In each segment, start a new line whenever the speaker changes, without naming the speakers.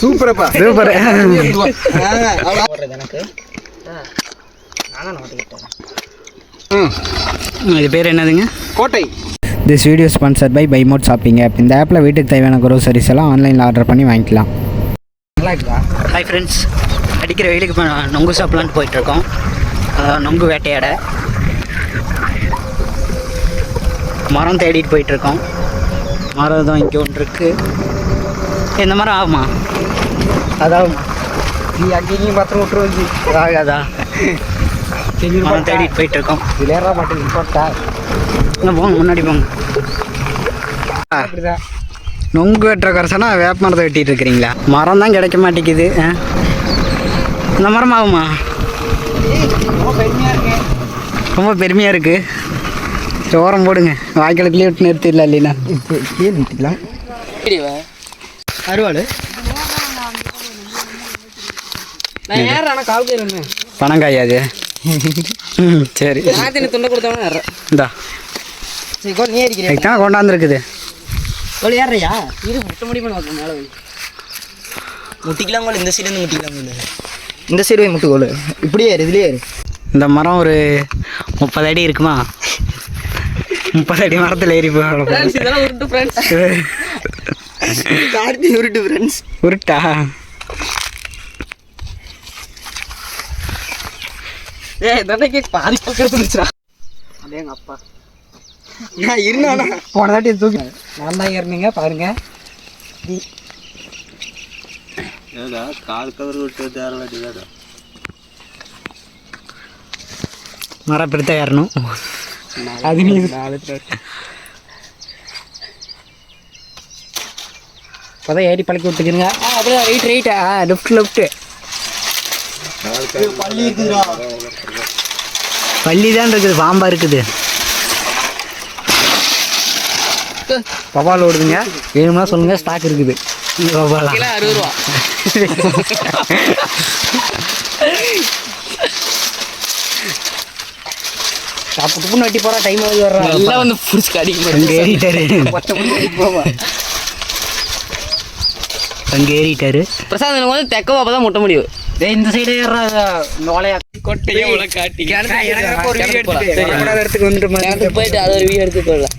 சூப்பரப்பா.
Super. இது பேர் என்னதுங்க?
கோட்டை.
This video sponsor by by mode shopping app இந்த ஆப்பில் வீட்டுக்கு தேவையான க்ரோசரிஸ் எல்லாம் ஆன்லைனில் ஆர்டர் பண்ணி வாங்கிக்கலாம்.
நல்லா இருக்குதா
ஹாய் ஃப்ரெண்ட்ஸ் அடிக்கிற வெயிலுக்கு இப்போ நொங்கு சாப்பிட்லான்ட்டு போயிட்டுருக்கோம். நொங்கு வேட்டையாட. மரம் தேடிட்டு போயிட்டுருக்கோம். மரம் தான் இங்கே ஒன்று இருக்குது இந்த மரம் ஆகுமா? அதாகுமா
நீ அங்கேயும் பத்திரம் விட்டுருவது
ஆகாதா? மரம் தேடிட்டு போயிட்டுருக்கோம்.
விளையாட மாட்டேங்குது போட்டா
இன்னும் போங்க முன்னாடி போங்க.
அப்படிதான்.
நொங்கு வெட்டுற கரசனா வேப்ப மரத்தை வெட்டிட்டு இருக்கிறீங்களா? மரம் தான் கிடைக்க மாட்டேங்குது? இந்த மரம் ஆகுமா?
ரொம்ப பெருமையா இருக்கு.
ரொம்ப பெருமையாக இருக்குது ஓரம் போடுங்க. வாய்க்காலுக்குள்ளே விட்டு நிறுத்திடல இல்லைன்னா.
கீழே நிறுத்திக்கலாம் அருவாள். நான் ஏற ஆனால் கால் கயிறு இருந்தேன்
பணங்காயா அது. ம், சரி.
நான் துண்டை கொடுத்தவன
இந்தா.
சரி கோ நீ ஏறிக்கிறேன்
தான் கொண்டாந்துருக்குது.
கோழி ஏறியா இது முட்ட முடியுமா பார்க்க மேலே போய். முட்டிக்கலாம் கோல் இந்த சைடு இருந்து முட்டிக்கலாம் கோல் இந்த சைடு போய் முட்டு கோல் இப்படியே ஏறு இதுலேயே ஏறு.
இந்த மரம் ஒரு முப்பது அடி இருக்குமா? முப்பது அடி மரத்தில் ஏறி போய்
கார்த்தி உருட்டு ஃப்ரெண்ட்ஸ்
உருட்டா?
ஏய் தண்டைக்கு பாதி பக்கம் இருந்துச்சுடா அதே எங்கள் அப்பா. நான் இருந்தானா?
போன தாட்டி தூக்கி
நான் தான் ஏறினீங்க பாருங்க.
மரம் பிடித்த ஏறணும். அது நீ
நாலு பேர் இப்போதான் ஏறி பழக்கி விட்டுக்கிறீங்க ஆ அப்படியே ரைட் ரைட்டா லெஃப்ட் லெஃப்ட்டு
பள்ளி தான் இருக்குது பாம்பா இருக்குது. பவால் ஓடுதுங்க. வேணும்னா சொல்லுங்க ஸ்டாக் இருக்குது. பவாலா
அறுபது ரூபா. துப்புன்னு வெட்டி போகிறா டைம் ஆகுது வர்றா. எல்லாம் வந்து பிடிச்சி
அங்கே ஏறிட்டாரு. அங்கே ஏறிட்டாரு
பிரசாத் எனக்கு வந்து தெக்க பாப்பா தான் முட்ட முடியும்
டேய் இந்த சைடு நோலையா.
கொட்டையும் உள்ள காட்டி.
இடத்துக்கு வந்துட்டு
போயிட்டு அது ஒரு வீடியோ எடுத்து போயிடலாம்.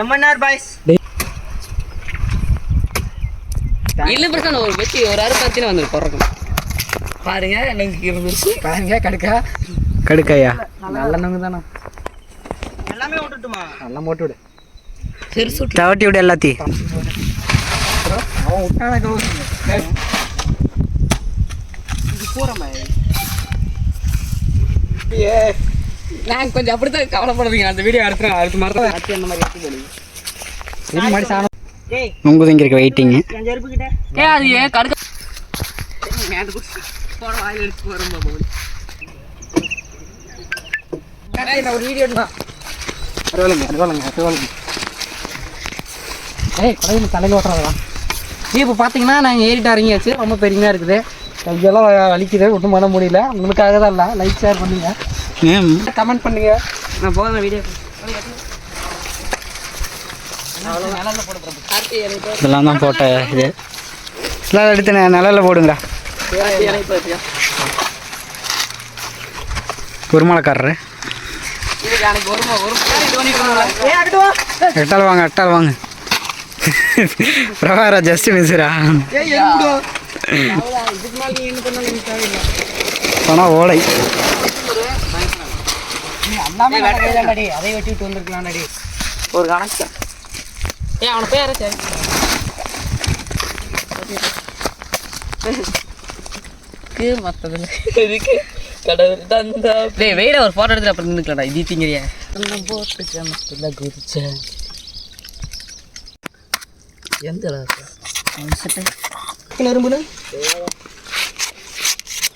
எம்என்ஆர் பாய்ஸ் இல்ல பிரச்சனை ஒரு வெட்டி ஒரு அரை பத்தின வந்து பிறக்கும் பாருங்க எனக்கு இருந்துச்சு. பாருங்க கடுக்கா.
கடுக்கையா?
நல்ல நங்கு தானே.
நல்லா போட்டு விடு. தவட்டி விடு எல்லாத்தையும்.
நான் கொஞ்சம் அப்படித்தான் கவலைப்படுறீங்க. அந்த வீடியோ அடுத்த அடுத்த மாதிரி தான் அடுத்து அந்த மாதிரி எடுத்து போடுங்க ஏய்.
உங்க திங்கிருக்க வெயிட்டிங்கு
ஏ அது ஏன் கடுக்க. போட வாயில் எடுத்து வரும் ஒரு வீடியோ எடுத்தான் அறுவலுங்க அறுவலுங்க அறுவலுங்க ஏய் குழந்தை தலையில் ஓட்டுறதா நீ இப்போ பார்த்தீங்கன்னா நாங்கள் ஏறிட்டு இறங்கியாச்சு. ரொம்ப பெருமையாக இருக்குது. கையெல்லாம் வலிக்குது ஒன்றும் பண்ண முடியல. உங்களுக்காக தான் இல்லை லைக் ஷேர் பண்ணுங்க. கமெண்ட் பண்ணுங்க. நான் போதும் வீடியோ
இதெல்லாம் தான் போட்ட இது. எல்லாம் எடுத்து நிழல்ல போடுங்கடா. குருமலைக்காரரு எட்டால் வாங்க எட்டால் வாங்க. பிரபாரா ஜஸ்ட் மிஸ்ரா பணம் ஓலை
அதை வெட்டிட்டு வந்திருக்கலாம் ஒரு கணக்கு ஏ அவனை பேர சரி மத்ததுல. இதுக்கு கடவுள் தந்தா டேய் வெயிட ஒரு போட்டோ எடுத்து அப்புறம் நின்னுக்கலடா இது திங்கறியா. போட்டு சமத்துல குதிச்ச. எந்த எறும்புல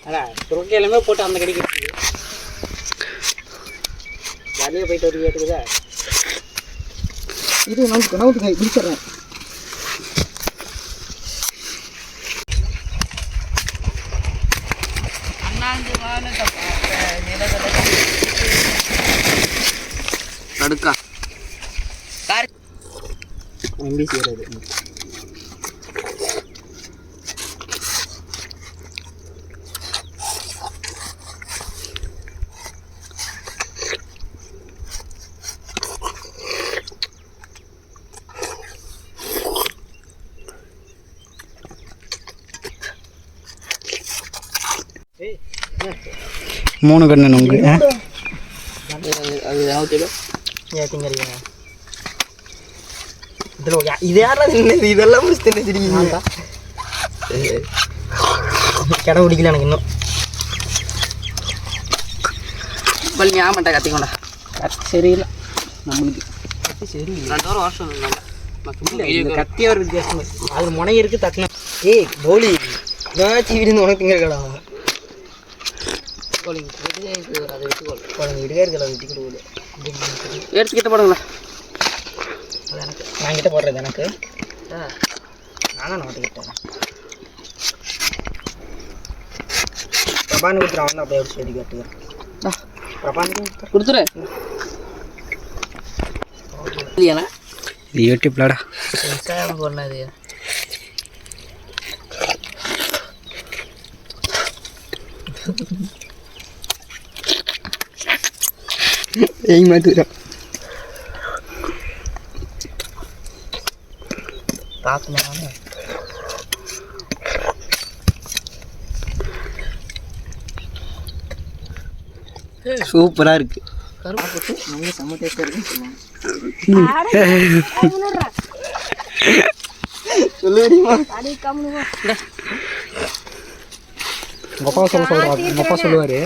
அடா துருக்கி எல்லாமே போட்டு அந்த கடிக்கு ஜாலியாக போயிட்டு ஒரு கேட்டுக்குதா இது நவுத்து நவுத்து கை பிடிச்சிடுறேன் நடுக்கா.
வண்டி செய்கிறது
மூணு கண்ணு நுங்கு.
இதெல்லாம் கடை பிடிக்கல எனக்கு இன்னும் ஞாபகம் கத்திக்கோண்டா கத்தி சரியில்லை. நம்மளுக்கு. கத்தி ரெண்டு வாரம் வருஷம் கத்தியாக ஒரு வித்தியாசம். அது முனை இருக்குது தட்டின ஏய் கோலி ஏதாச்சும் விருந்து உனக்குங்க எடுத்து கிட்ட போடுங்களா எனக்கு நான் கிட்ட போடுறது எனக்கு? நானும் நோட்டிக்கிட்டேன் பிரபானு கொடுத்துரு அவன் அப்படியே ஒரு செடி கட்டுக்கிறேன் பிரபானுக்கு கொடுத்துரு. இல்லையாண்ணா
இது யூடியூப்லடா
இன்ஸ்டாகிராம் போடணும் இது. ஏய் மதுரம் பார்க்கணும் சூப்பராக இருக்கு நம்ம செம்ம டேஸ்டாக இருக்குன்னு சொல்லுவாங்க சொல்ல முடியுமா உங்கள் அப்பா சொல்ல சொல்கிறா உங்கள் அப்பா சொல்லுவார்.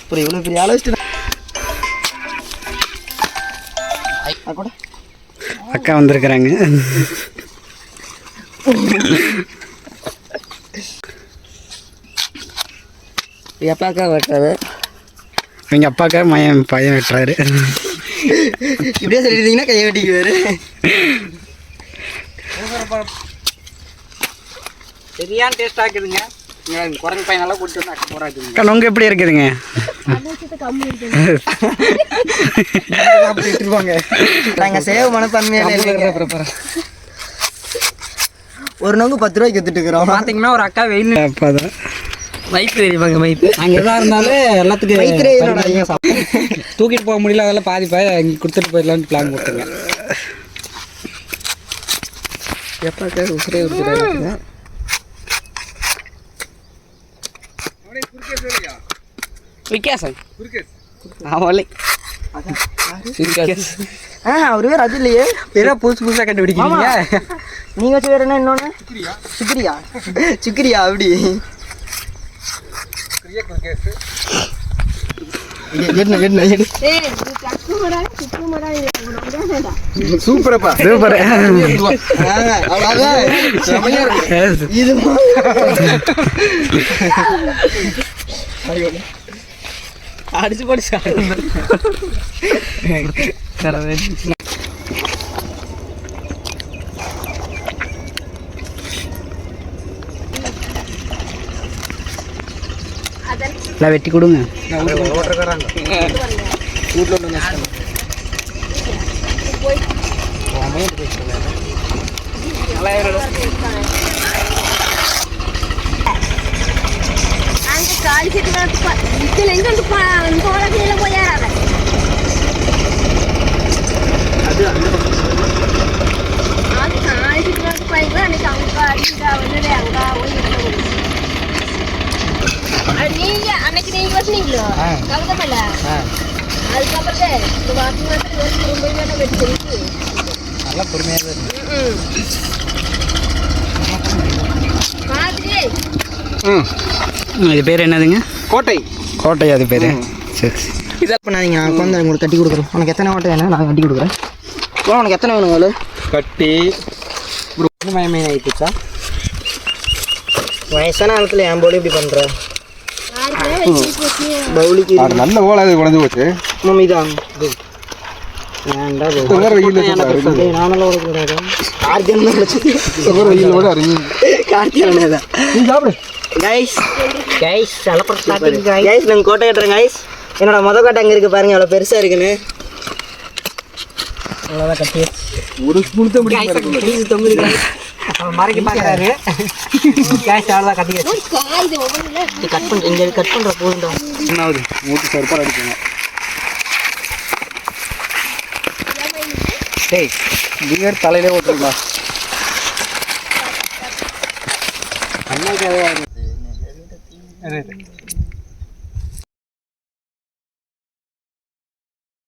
அப்புறம் இவ்வளோ பெரிய கூட.
அக்கா வந்திருக்கிறாங்க.
எப்பாக்கா வெட்டாது
எங்கள் அப்பாக்கா மயன் பையன் வெட்டுறாரு
இப்படியே சொல்லிட்டீங்கன்னா கையை வெட்டிக்குவாரு. சரியான டேஸ்ட் ஆக்குதுங்க. குரங்கு பையனெல்லாம் கூட்டிட்டு வந்து அக்கா போராக்குதுங்க
அக்கா நுங்கு எப்படி இருக்குதுங்க?
நாங்கள் சேவ் மனப்பான்மையில ஒரு நோங்கு பத்து ரூபாய்க்கு வித்துட்டு இருக்கிறோம். பார்த்தீங்கன்னா ஒரு அக்கா வெயில்
அப்பா தான்
மைப்பு தெரியுமாங்க மைப்பு
நாங்கள் எதாக இருந்தாலும் எல்லாத்துக்கும் தூக்கிட்டு போக முடியல அதெல்லாம் பாதி இங்கே கொடுத்துட்டு போயிடலான்னு பிளான் போட்டுங்க
எப்பாக்கா உசுரே கொடுத்துட்டாங்க வித்தியாசம். ஆமாலே. ஆ அவர் பேர் அது இல்லையே.
பேரா புதுசு புதுசாக கண்டுபிடிக்கிறீங்க.
நீங்க வச்சு வேற என்ன இன்னொன்னு? சுக்ரியா. சுக்ரியா. அப்படி. என்ன என்ன எடு
சூப்பரப்பா சூப்பர்
இது அடிச்சு படிச்சு
காலி செட்டு இதுல
எங்க வந்து போறதுல
போயாராங்க அது அந்த காலி செட்டு வந்து பாருங்களா அன்னைக்கு அவங்க அடிக்கா வந்து அங்க போய் நீங்க அன்னைக்கு நீங்க இருக்கு
இது பேர் என்னதுங்க?
கோட்டை.
கோட்டை அது பேர். சரி சரி.
இதை பண்ணாதீங்க நான் உட்காந்து உங்களுக்கு கட்டி கொடுக்குறோம். உனக்கு எத்தனை ஓட்டை வேணும்? நான் கட்டி கொடுக்குறேன். ப்ரோ உனக்கு எத்தனை வேணும் வேலு
கட்டி.
மயமே ஆகிட்டுச்சா வயசான காலத்தில் என் போல இப்படி பண்ணுற பவுலிக்கு
நல்ல ஓலை அது குறைஞ்சு போச்சு.
மம்மி தான் கார்த்தியன்
ஒரு
கார்த்தியன் தான்.
நீ சாப்பிடு.
கைஸ் கைஸ் ஸ்டார்டிங் கைஸ் நாங்கள் கோட்டை கட்டுறேன் கைஸ் என்னோட மொதல் கோட்டை அங்கே இருக்குது பாருங்க எவ்வளோ பெருசாக இருக்குன்னு.
அவ்வளோதான் கட்டி.
ஒரு ஸ்பூன்
அவன் மறைக்க பார்க்குறாரு கேஷ் அவ்வளோதான்
ஒவ்வொன்றுல
கட் பண்ண இங்கே கட் பண்ணுற போதுண்டா
என்னாவது? மூட்டு சருப்பாக அடிக்கணும்.
டேய் பியர் தலையிலே ஓட்டுருங்களா അതെ